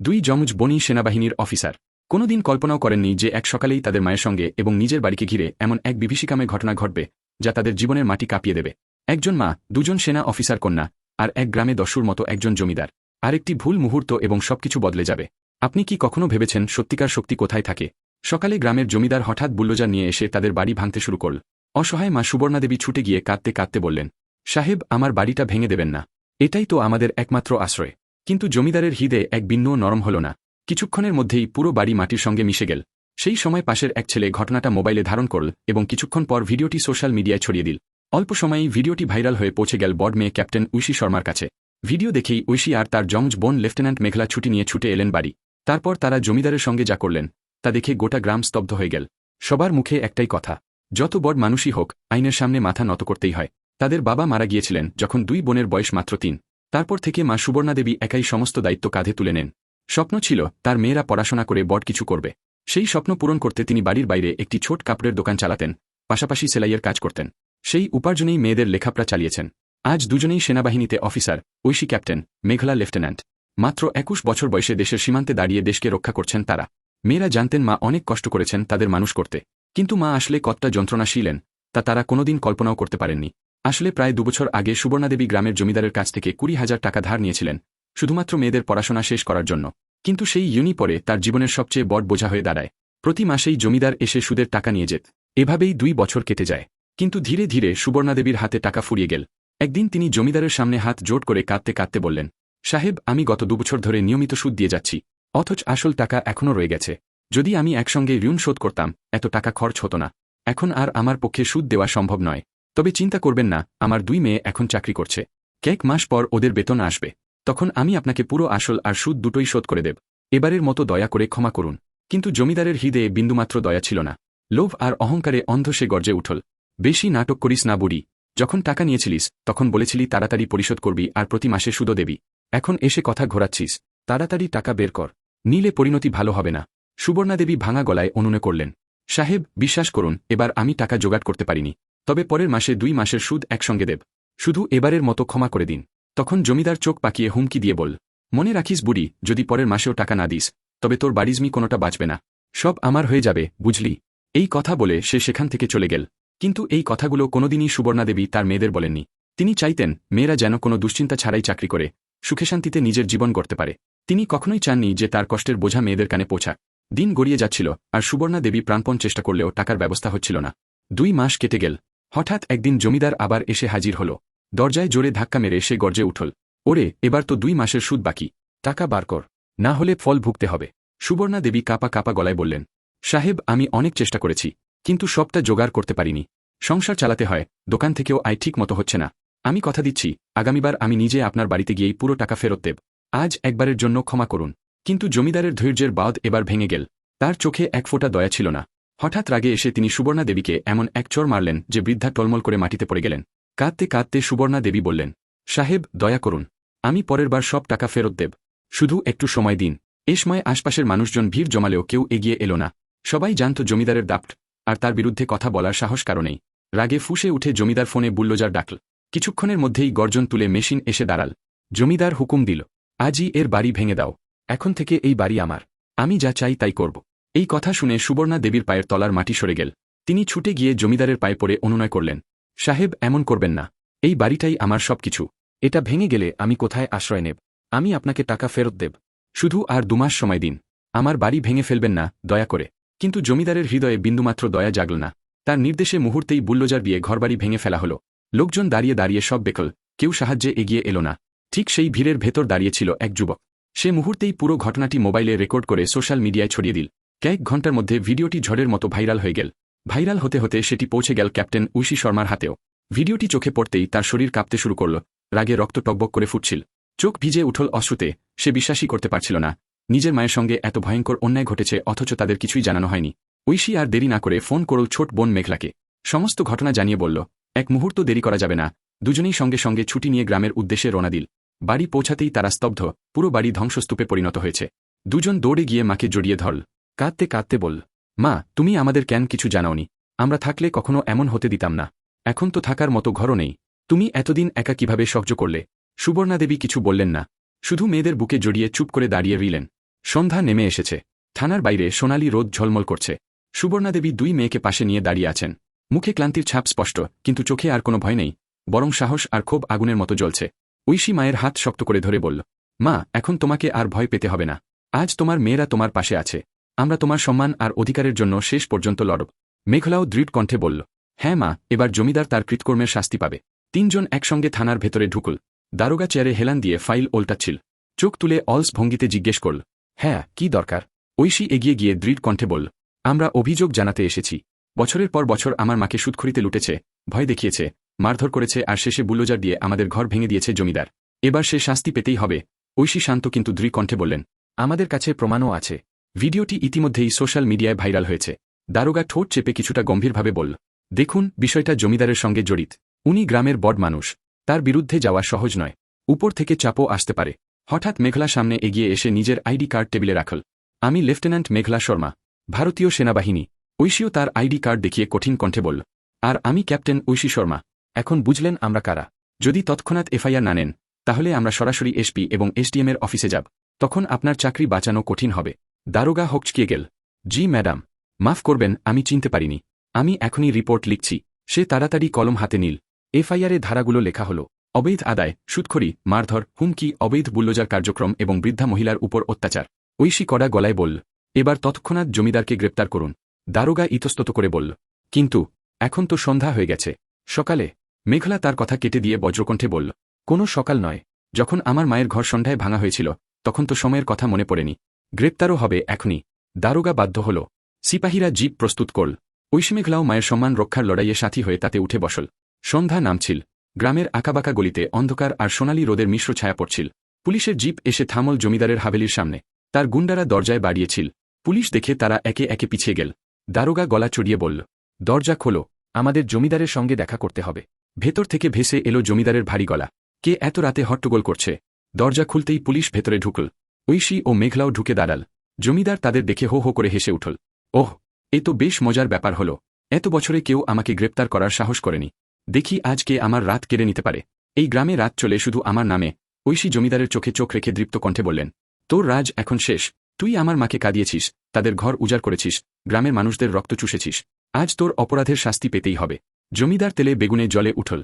দুই যমজ বনি সেনাবাহিনীর অফিসার। কোনোদিন কল্পনাও করেননি যে এক সকালেই তাদের মায়ের সঙ্গে এবং নিজের বাড়িকে ঘিরে এমন এক বিভীষিকামে ঘটনা ঘটবে, যা তাদের জীবনের মাটি কাঁপিয়ে দেবে। একজন মা, দুজন সেনা অফিসার কন্যা, আর এক গ্রামে দস্যুর মতো একজন জমিদার। আরেকটি ভুল মুহূর্ত এবং সবকিছু বদলে যাবে। আপনি কি কখনো ভেবেছেন সত্যিকার শক্তি কোথায় থাকে? সকালে গ্রামের জমিদার হঠাৎ বুল্লোজার নিয়ে এসে তাদের বাড়ি ভাঙতে শুরু করল। অসহায় মা সুবর্ণাদেবী ছুটে গিয়ে কাঁদতে কাঁদতে বললেন, সাহেব, আমার বাড়িটা ভেঙে দেবেন না। এটাই তো আমাদের একমাত্র আশ্রয়। কিন্তু জমিদারের হৃদে এক বিন্দুও নরম হল না। কিছুক্ষণের মধ্যেই পুরো বাড়ি মাটির সঙ্গে মিশে গেল। সেই সময় পাশের এক ছেলে ঘটনাটা মোবাইলে ধারণ করল এবং কিছুক্ষণ পর ভিডিওটি সোশ্যাল মিডিয়ায় ছড়িয়ে দিল। অল্প সময়েই ভিডিওটি ভাইরাল হয়ে পৌঁছে গেল বর্ড মেয়ে ক্যাপ্টেন ঐশী শর্মার কাছে। ভিডিও দেখেই ঐশী আর তার জমজ বোন লেফটেন্যান্ট মেঘলা ছুটি নিয়ে ছুটে এলেন বাড়ি। তারপর তারা জমিদারের সঙ্গে যা করলেন, তা দেখে গোটা গ্রাম স্তব্ধ হয়ে গেল। সবার মুখে একটাই কথা, যত বড় মানুষই হোক, আইনের সামনে মাথা নত করতেই হয়। তাদের বাবা মারা গিয়েছিলেন যখন দুই বোনের বয়স মাত্র তিন। তারপর থেকে মা সুবর্ণাদেবী একাই সমস্ত দায়িত্ব কাঁধে তুলে নেন। স্বপ্ন ছিল তার মেয়েরা পড়াশোনা করে বড় কিছু করবে। সেই স্বপ্ন পূরণ করতে তিনি বাড়ির বাইরে একটি ছোট কাপড়ের দোকান চালাতেন, পাশাপাশি সেলাইয়ের কাজ করতেন। সেই উপার্জনেই মেয়েদের লেখাপড়া চালিয়েছেন। আজ দুজনেই সেনাবাহিনীতে officer, Aishi captain, Meghla lieutenant. মাত্র একুশ বছর বয়সে দেশের সীমান্তে দাঁড়িয়ে দেশকে রক্ষা করছেন তারা। মেয়েরা জানতেন মা অনেক কষ্ট করেছেন তাদের মানুষ করতে। কিন্তু মা আসলে কতটা যন্ত্রণা যন্ত্রণাশীলেন, তা তারা কোনোদিন কল্পনাও করতে পারেননি। আসলে প্রায় দুবছর আগে সুবর্ণাদেবী গ্রামের জমিদারের কাছ থেকে কুড়ি হাজার টাকা ধার নিয়েছিলেন, শুধুমাত্র মেয়েদের পড়াশোনা শেষ করার জন্য। কিন্তু সেই ইউনি পরে তার জীবনের সবচেয়ে বড় বোঝা হয়ে দাঁড়ায়। প্রতি মাসেই জমিদার এসে সুদের টাকা নিয়ে যেত। এভাবেই দুই বছর কেটে যায়। কিন্তু ধীরে ধীরে সুবর্ণাদেবীর হাতে টাকা ফুরিয়ে গেল। একদিন তিনি জমিদারের সামনে হাত জোট করে কাঁদতে কাঁদতে বললেন, সাহেব, আমি গত দুবছর ধরে নিয়মিত সুদ দিয়ে যাচ্ছি। অথচ আসল টাকা এখনও রয়ে গেছে। যদি আমি একসঙ্গে ঋণ শোধ করতাম, এত টাকা খরচ হতো না। এখন আর আমার পক্ষে সুদ দেওয়া সম্ভব নয়। তবে চিন্তা করবেন না, আমার দুই মেয়ে এখন চাকরি করছে। কেক মাস পর ওদের বেতন আসবে। তখন আমি আপনাকে পুরো আসল আর সুদ দুটোই শোধ করে দেব। এবারের মতো দয়া করে ক্ষমা করুন। কিন্তু জমিদারের হৃদয়ে বিন্দুমাত্র দয়া ছিল না। লোভ আর অহংকারে অন্ধ সে গর্জে উঠল, বেশি নাটক করিস না বুড়ি। যখন টাকা নিয়েছিলিস, তখন বলেছিলি তাড়াতাড়ি পরিশোধ করবি আর প্রতি মাসে সুদও দেবি। এখন এসে কথা ঘোরাচ্ছিস। তাড়াতাড়ি টাকা বের কর। নিলে পরিণতি ভালো হবে না। সুবর্ণাদেবী ভাঙা গলায় অনুনে করলেন, সাহেব, বিশ্বাস করুন, এবার আমি টাকা জোগাড় করতে পারিনি। তবে পরের মাসে দুই মাসের সুদ একসঙ্গে দেব। শুধু এবারের মতো ক্ষমা করে দিন। তখন জমিদার চোখ পাকিয়ে হুমকি দিয়ে বল মনে রাখিস বুড়ি, যদি পরের মাসেও টাকা না দিস, তবে তোর বাড়িজমি কোনোটা বাঁচবে না। সব আমার হয়ে যাবে, বুঝলি? এই কথা বলে সে সেখান থেকে চলে গেল। কিন্তু এই কথাগুলো কোনোদিনই সুবর্ণাদেবী তার মেয়েদের বলেননি। তিনি চাইতেন মেয়েরা যেন কোনো দুশ্চিন্তা ছাড়াই চাকরি করে, সুখে শান্তিতে নিজের জীবন গড়তে পারে। তিনি কখনোই চাননি যে তার কষ্টের বোঝা মেয়েদের কানে পৌঁছাক। দিন গড়িয়ে যাচ্ছিল, আর সুবর্ণা দেবী প্রাণপণ চেষ্টা করলেও টাকার ব্যবস্থা হচ্ছিল না। দুই মাস কেটে গেল হঠাৎ একদিন জমিদার আবার এসে হাজির হল। দরজায় জোরে ধাক্কা মেরে সে গর্জে উঠল, ওরে, এবার তো দুই মাসের সুদ বাকি, টাকা বার কর, না হলে ফল ভুগতে হবে। সুবর্ণা দেবী কাপা কাপা গলায় বললেন, সাহেব, আমি অনেক চেষ্টা করেছি, কিন্তু সবটা জোগাড় করতে পারিনি। সংসার চালাতে হয়, দোকান থেকেও আয় ঠিক মতো হচ্ছে না। আমি কথা দিচ্ছি, আগামীবার আমি নিজে আপনার বাড়িতে গিয়েই পুরো টাকা ফেরত দেব। আজ একবারের জন্য ক্ষমা করুন। কিন্তু জমিদারের ধৈর্যের বাদ এবার ভেঙে গেল। তার চোখে এক ফোঁটা দয়া ছিল না। হঠাৎ রাগে এসে তিনি সুবর্ণা দেবীকে এমন এক চর মারলেন যে বৃদ্ধা টলমল করে মাটিতে পড়ে গেলেন। কাঁদতে কাঁদতে সুবর্ণা দেবী বললেন, সাহেব, দয়া করুন, আমি পরের বার সব টাকা ফেরত দেব। শুধু একটু সময় দিন। এ সময় আশপাশের মানুষজন ভিড় জমালেও কেউ এগিয়ে এলো না। সবাই জানত জমিদারের দাপ্ট, আর তার বিরুদ্ধে কথা বলার সাহস কারণেই রাগে ফুসে উঠে জমিদার ফোনে বুল্লোজার ডাকল। কিছুক্ষণের মধ্যেই গর্জন তুলে মেশিন এসে দাঁড়াল। জমিদার হুকুম দিল, আজই এর বাড়ি ভেঙে দাও। এখন থেকে এই বাড়ি আমার। আমি যা চাই তাই করব। এই কথা শুনে সুবর্ণা দেবীর পায়ের তলার মাটি সরে গেল। তিনি ছুটে গিয়ে জমিদারের পায়ে পড়ে অনুনয় করলেন। সাহেব, এমন করবেন না। এই বাড়িটাই আমার সবকিছু। এটা ভেঙে গেলে আমি কোথায় আশ্রয় নেব? আমি আপনাকে টাকা ফেরত দেব। শুধু আর দুমাস সময় দিন। আমার বাড়ি ভেঙে ফেলবেন না, দয়া করে। কিন্তু জমিদারের হৃদয়ে বিন্দুমাত্র দয়া জাগল না। তার নির্দেশে মুহূর্তেই বুল্লোজার দিয়ে ঘরবাড়ি ভেঙে ফেলা হলো। লোকজন দাঁড়িয়ে দাঁড়িয়ে সব বেকল। কেউ সাহায্যে এগিয়ে এলো না। ঠিক সেই ভিড়ের ভেতর দাঁড়িয়েছিল এক যুবক। সে মুহূর্তেই পুরো ঘটনাটি মোবাইলে রেকর্ড করে সোশ্যাল মিডিয়ায় ছড়িয়ে দিল। কয়েক ঘণ্টার মধ্যে ভিডিওটি ঝড়ের মতো ভাইরাল হয়ে গেল। ভাইরাল হতে হতে সেটি পৌঁছে গেল ক্যাপ্টেন উশি শর্মার হাতেও। ভিডিওটি চোখে পড়তেই তার শরীর কাঁপতে শুরু করল, রাগে রক্ত টকবক করে ফুটছিল। চোখ ভিজে উঠল অশ্রুতে, সে বিশ্বাসই করতে পারছিল না। নিজের মায়ের সঙ্গে এত ভয়ঙ্কর অন্যায় ঘটেছে, অথচ তাদের কিছুই জানানো হয়নি। ঐশী আর দেরি না করে ফোন করল ছোট বোন মেঘলাকে। সমস্ত ঘটনা জানিয়ে বলল, এক মুহূর্ত দেরি করা যাবে না। দুজনেই সঙ্গে সঙ্গে ছুটি নিয়ে গ্রামের উদ্দেশ্যে রওনা দিল। বাড়ি পৌঁছাতেই তারা স্তব্ধ, পুরো বাড়ি ধ্বংসস্তূপে পরিণত হয়েছে। দুজন দৌড়ে গিয়ে মাকে জড়িয়ে ধরল। কাঁদতে কাঁদতে বল মা, তুমি আমাদের কেন কিছু জানাওনি? আমরা থাকলে কখনো এমন হতে দিতাম না। এখন তো থাকার মতো ঘরও নেই। তুমি এতদিন একা কীভাবে সহ্য করলে? সুবর্ণাদেবী কিছু বললেন না। শুধু মেয়েদের বুকে জড়িয়ে চুপ করে দাঁড়িয়ে রইলেন। সন্ধ্যা নেমে এসেছে। থানার বাইরে সোনালি রোদ ঝলমল করছে। সুবর্ণাদেবী দুই মেয়েকে পাশে নিয়ে দাঁড়িয়ে আছেন। মুখে ক্লান্তির ছাপ স্পষ্ট, কিন্তু চোখে আর কোনো ভয় নেই। বরং সাহস আর ক্ষোভ আগুনের মতো জ্বলছে। ঐশী মায়ের হাত শক্ত করে ধরে বলল, মা, এখন তোমাকে আর ভয় পেতে হবে না। আজ তোমার মেয়েরা তোমার পাশে আছে। আমরা তোমার সম্মান আর অধিকারের জন্য শেষ পর্যন্ত লড়ব। মেঘলাও দৃঢ় কণ্ঠে বলল হ্যাঁ মা, এবার জমিদার তার কৃতকর্মের শাস্তি পাবে। তিনজন একসঙ্গে থানার ভেতরে ঢুকুল। দারোগা চেয়ারে হেলান দিয়ে ফাইল ওল্টাচ্ছিল। চোখ তুলে অলস ভঙ্গিতে জিজ্ঞেস করল হ্যাঁ কি দরকার? ঐশী এগিয়ে গিয়ে দৃঢ় কণ্ঠে বলল, আমরা অভিযোগ জানাতে এসেছি। বছরের পর বছর আমার মাকে সুদখড়িতে লুটেছে, ভয় দেখিয়েছে, মারধর করেছে আর শেষে বুল্লোজার দিয়ে আমাদের ঘর ভেঙে দিয়েছে জমিদার। এবার সে শাস্তি পেতেই হবে। ঐশী শান্ত কিন্তু দৃঢ় কণ্ঠে বললেন, আমাদের কাছে প্রমাণও আছে। ভিডিওটি ইতিমধ্যেই সোশ্যাল মিডিয়ায় ভাইরাল হয়েছে। দারোগা ঠোঁট চেপে কিছুটা গম্ভীরভাবে বলল, দেখুন, বিষয়টা জমিদারের সঙ্গে জড়িত। উনি গ্রামের বড় মানুষ। তার বিরুদ্ধে যাওয়া সহজ নয়। উপর থেকে চাপও আসতে পারে। হঠাৎ মেঘলা সামনে এগিয়ে এসে নিজের আইডি কার্ড টেবিলে রাখল। আমি লেফটেন্যান্ট মেঘলা শর্মা, ভারতীয় সেনাবাহিনী। ঐশীও তার আইডি কার্ড দেখিয়ে কঠিন কণ্ঠে বলল, আর আমি ক্যাপ্টেন ঐশী শর্মা। এখন বুঝলেন আমরা কারা। যদি তৎক্ষণাৎ এফআইআর না নেন, তাহলে আমরা সরাসরি এসপি এবং এসডিএমের অফিসে যাব। তখন আপনার চাকরি বাঁচানো কঠিন হবে। দারোগা হকচকিয়ে গেল। জি, ম্যাডাম, মাফ করবেন, আমি চিনতে পারিনি। আমি এখনই রিপোর্ট লিখছি। সে তাড়াতাড়ি কলম হাতে নিল। এফআইআরে ধারাগুলো লেখা হল, অবৈধ আদায় সুৎখরি মারধর, হুমকি, অবৈধ বুল্লোজার কার্যক্রম এবং বৃদ্ধা মহিলার উপর অত্যাচার। ঐশী কড়া গলায় বলল, এবার তৎক্ষণাৎ জমিদারকে গ্রেপ্তার করুন। দারোগা ইতস্তত করে বলল, কিন্তু এখন তো সন্ধ্যা হয়ে গেছে। সকালে? মেঘলা তার কথা কেটে দিয়ে বজ্রকণ্ঠে বলল, কোনো সকাল নয়। যখন আমার মায়ের ঘর সন্ধ্যায় ভাঙা হয়েছিল, তখন তো সময়ের কথা মনে পড়েনি। গ্রেপ্তারও হবে এখনই। দারোগা বাধ্য হল। সিপাহীরা জিপ প্রস্তুত করল। ঐশী মেঘলাও মায়ের সম্মান রক্ষার লড়াইয়ে সাথী হয়ে তাতে উঠে বসল। সন্ধ্যা নামছিল। গ্রামের আঁকাবাঁকা গলিতে অন্ধকার আর সোনালি রোদের মিশ্র ছায়া পড়ছিল। পুলিশের জিপ এসে থামল জমিদারের হাভেলির সামনে। তার গুন্ডারা দরজায় বাড়িয়েছিল। পুলিশ দেখে তারা একে একে পিছিয়ে গেল। দারোগা গলা চড়িয়ে বলল, দরজা খোলো। আমাদের জমিদারের সঙ্গে দেখা করতে হবে। ভেতর থেকে ভেসে এলো জমিদারের ভারী গলা। কে এত রাতে হট্টগোল করছে? দরজা খুলতেই পুলিশ ভেতরে ঢুকল। ঐশী ও মেঘলাও ঢুকে দাঁড়াল। জমিদার তাদের দেখে হো হো করে হেসে উঠল, ওহ, এ তো বেশ মজার ব্যাপার হল। এত বছরে কেউ আমাকে গ্রেপ্তার করার সাহস করেনি। দেখি আজ কে আমার রাত কেড়ে নিতে পারে। এই গ্রামে রাত চলে শুধু আমার নামে। ঐশী জমিদারের চোখে চোখ রেখে দৃপ্ত কণ্ঠে বললেন, তোর রাজ এখন শেষ। তুই আমার মাকে কাঁদিয়েছিস, তাদের ঘর উজাড় করেছিস, গ্রামের মানুষদের রক্ত চুষেছিস। আজ তোর অপরাধের শাস্তি পেতেই হবে। জমিদার তেলে বেগুনে জলে উঠল,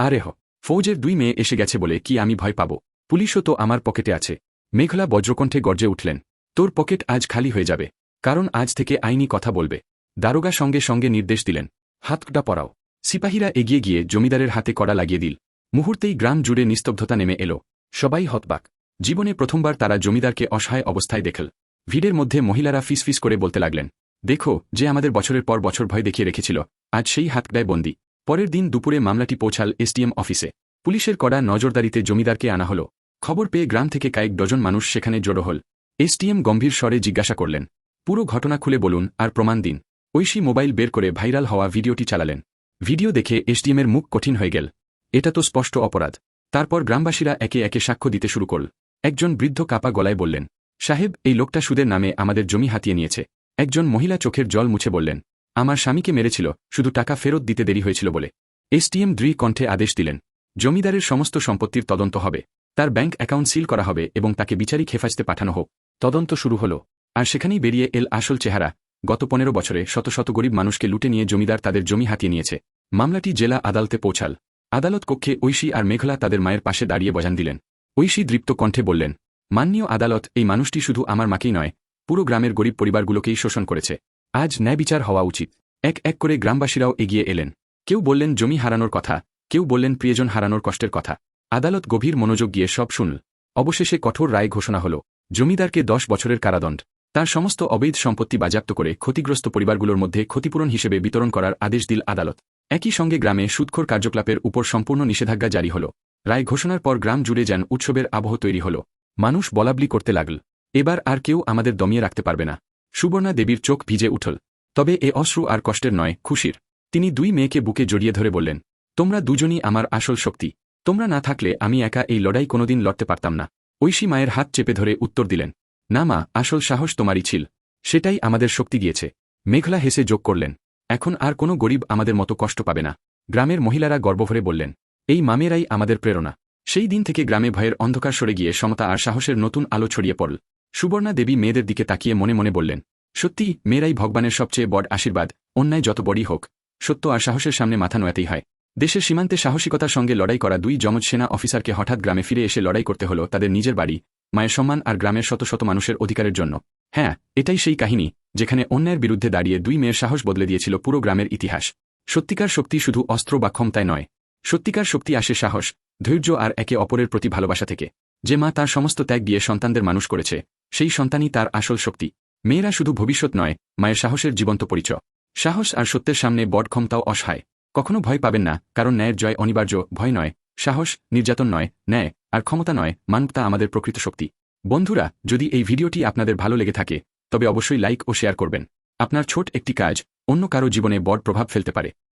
আরে হ, ফৌজের দুই মেয়ে এসে গেছে বলে কি আমি ভয় পাব? পুলিশও তো আমার পকেটে আছে। মেঘলা বজ্রকণ্ঠে গর্জে উঠলেন, তোর পকেট আজ খালি হয়ে যাবে, কারণ আজ থেকে আইনি কথা বলবে। দারোগা সঙ্গে সঙ্গে নির্দেশ দিলেন, হাতটা পরাও। সিপাহীরা এগিয়ে গিয়ে জমিদারের হাতে কড়া লাগিয়ে দিল। মুহূর্তেই গ্রাম জুড়ে নিস্তব্ধতা নেমে এলো। সবাই হতবাক। জীবনে প্রথমবার তারা জমিদারকে অসহায় অবস্থায় দেখল। ভিড়ের মধ্যে মহিলারা ফিসফিস করে বলতে লাগলেন, দেখো যে আমাদের বছরের পর বছর ভয় দেখিয়ে রেখেছিল, আজ সেই হাতকড়ায় বন্দি। পরের দিন দুপুরে মামলাটি পৌঁছাল এসডিএম অফিসে। পুলিশের কড়া নজরদারিতে জমিদারকে আনা হল। খবর পেয়ে গ্রাম থেকে কয়েক ডজন মানুষ সেখানে জড়ো হল। এসডিএম গম্ভীর স্বরে জিজ্ঞাসা করলেন, পুরো ঘটনা খুলে বলুন আর প্রমাণ দিন। ঐশী মোবাইল বের করে ভাইরাল হওয়া ভিডিওটি চালালেন। ভিডিও দেখে এসডিএমের মুখ কঠিন হয়ে গেল। এটা তো স্পষ্ট অপরাধ। তারপর গ্রামবাসীরা একে একে সাক্ষ্য দিতে শুরু করল। একজন বৃদ্ধ কাপা গলায় বললেন, সাহেব, এই লোকটা সুদের নামে আমাদের জমি হাতিয়ে নিয়েছে। একজন মহিলা চোখের জল মুছে বললেন, আমার স্বামীকে মেরেছিল, শুধু টাকা ফেরত দিতে দেরি হয়েছিল বলে। এসটিএম দৃঢ় কণ্ঠে আদেশ দিলেন, জমিদারের সমস্ত সম্পত্তির তদন্ত হবে। তার ব্যাংক অ্যাকাউন্ট সিল করা হবে এবং তাকে বিচারিক হেফাজতে পাঠানো হোক। তদন্ত শুরু হল। আর সেখানেই বেরিয়ে এল আসল চেহারা। গত পনেরো বছরে শত শত গরিব মানুষকে লুটে নিয়ে জমিদার তাদের জমি হাতিয়ে নিয়েছে। মামলাটি জেলা আদালতে পৌঁছাল। আদালত কক্ষে ঐশী আর মেঘলা তাদের মায়ের পাশে দাঁড়িয়ে বজান দিলেন। ঐশী দৃপ্ত কণ্ঠে বললেন, মাননীয় আদালত, এই মানুষটি শুধু আমার মাকেই নয়, পুরো গ্রামের গরিব পরিবারগুলোকেই শোষণ করেছে। আজ ন্যায় বিচার হওয়া উচিত। এক এক করে গ্রামবাসীরাও এগিয়ে এলেন। কেউ বললেন, জমি হারানোর কথা। কেউ বললেন, প্রিয়জন হারানোর কষ্টের কথা। আদালত গভীর মনোযোগ গিয়ে সব শুনল। অবশেষে কঠোর রায় ঘোষণা হল, জমিদারকে দশ বছরের কারাদণ্ড। তার সমস্ত অবৈধ সম্পত্তি বাজেয়াপ্ত করে ক্ষতিগ্রস্ত পরিবারগুলোর মধ্যে ক্ষতিপূরণ হিসেবে বিতরণ করার আদেশ দিল আদালত। একই সঙ্গে গ্রামে সুৎখোর কার্যকলাপের উপর সম্পূর্ণ নিষেধাজ্ঞা জারি হল। রায় ঘোষণার পর গ্রাম জুড়ে যান উৎসবের আবহ তৈরি হল। মানুষ বলাবলি করতে লাগল। এবার আর কেউ আমাদের দমিয়ে রাখতে পারবে না। সুবর্ণা দেবীর চোখ ভিজে উঠল। তবে এ অশ্রু আর কষ্টের নয়, খুশির। তিনি দুই মেয়েকে বুকে জড়িয়ে ধরে বললেন, তোমরা দুজনই আমার আসল শক্তি। তোমরা না থাকলে আমি একা এই লড়াই কোনোদিন লড়তে পারতাম না। ঐশী মায়ের হাত চেপে ধরে উত্তর দিলেন, না মা, আসল সাহস তোমারই ছিল। সেটাই আমাদের শক্তি গিয়েছে মেঘলা হেসে যোগ করলেন, এখন আর কোনো গরিব আমাদের মতো কষ্ট পাবে না। গ্রামের মহিলারা গর্বভরে বললেন, এই মামেরাই আমাদের প্রেরণা। সেই দিন থেকে গ্রামে ভয়ের অন্ধকার সরে গিয়ে সমতা আর সাহসের নতুন আলো ছড়িয়ে পড়ল। সুবর্ণা দেবী মেয়েদের দিকে তাকিয়ে মনে মনে বললেন, সত্যি, মেয়েরাই ভগবানের সবচেয়ে বড় আশীর্বাদ, অন্যায় যত বড়ই হোক, সত্য আর সাহসের সামনে মাথা নোয়াতেই হয়। দেশের সীমান্তে সাহসিকতার সঙ্গে লড়াই করা দুই যমজ সেনা অফিসারকে হঠাৎ গ্রামে ফিরে এসে লড়াই করতে হল তাদের নিজের বাড়ি, মায়ের সম্মান আর গ্রামের শত শত মানুষের অধিকারের জন্য। হ্যাঁ এটাই সেই কাহিনী, যেখানে অন্যায়ের বিরুদ্ধে দাঁড়িয়ে দুই মেয়ের সাহস বদলে দিয়েছিল পুরো গ্রামের ইতিহাস। সত্যিকার শক্তি শুধু অস্ত্র বা ক্ষমতায় নয়, সত্যিকার শক্তি আসে সাহস, ধৈর্য আর একে অপরের প্রতি ভালোবাসা থেকে। যে মা তার সমস্ত ত্যাগ দিয়ে সন্তানদের মানুষ করেছে, সেই সন্তানই তার আসল শক্তি। মেয়েরা শুধু ভবিষ্যৎ নয়, মায়ের সাহসের জীবন্ত পরিচয়। সাহস আর সত্যের সামনে বট ক্ষমতাও অসহায়। কখনো ভয় পাবেন না, কারণ ন্যায়ের জয় অনিবার্য, ভয় নয়, সাহস, নির্যাতন নয়, ন্যায়, আর ক্ষমতা নয়, মানবতা আমাদের প্রকৃত শক্তি। বন্ধুরা, যদি এই ভিডিওটি আপনাদের ভালো লেগে থাকে, তবে অবশ্যই লাইক ও শেয়ার করবেন। আপনার ছোট একটি কাজ, অন্য কারও জীবনে বড় প্রভাব ফেলতে পারে।